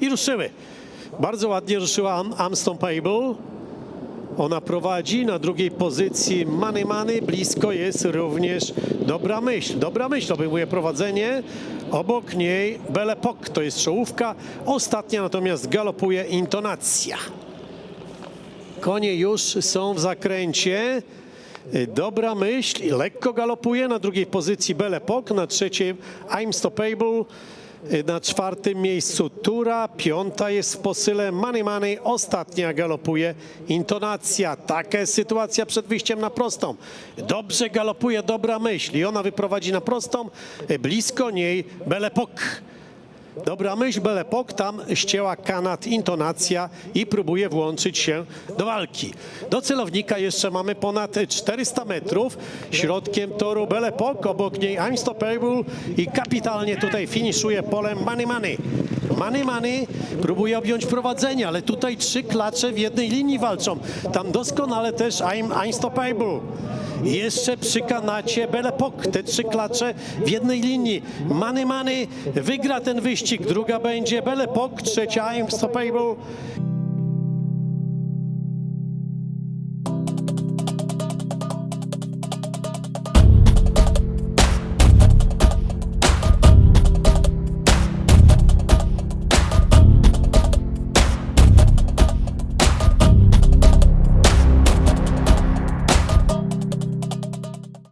i ruszyły. Bardzo ładnie ruszyła Am- Unstoppable. Ona prowadzi na drugiej pozycji Many Many. Blisko jest również Dobra Myśl. Dobra Myśl obejmuje prowadzenie. Obok niej Belle Pok, to jest czołówka. Ostatnia natomiast galopuje Intonacja. Konie już są w zakręcie. Dobra myśl, lekko galopuje. Na drugiej pozycji Belle Pok, na trzeciej I'm Stoppable. Na czwartym miejscu Tura, piąta jest w posyle Money Money, ostatnia galopuje Intonacja. Taka jest sytuacja przed wyjściem na prostą. Dobrze galopuje dobra myśl i ona wyprowadzi na prostą, blisko niej Belle Pok. Dobra myśl, Belepok tam ścięła kanat, intonacja i próbuje włączyć się do walki. Do celownika jeszcze mamy ponad 400 metrów. Środkiem toru Belepok, obok niej I'm i kapitalnie tutaj finiszuje polem Money Money. Many, Many próbuje objąć prowadzenie, ale tutaj trzy klacze w jednej linii walczą. Tam doskonale też I'm unstoppable. Jeszcze przy kanacie Belepok. Te trzy klacze w jednej linii. Many, Many wygra ten wyścig. Druga będzie Belepok, trzecia I'm unstoppable.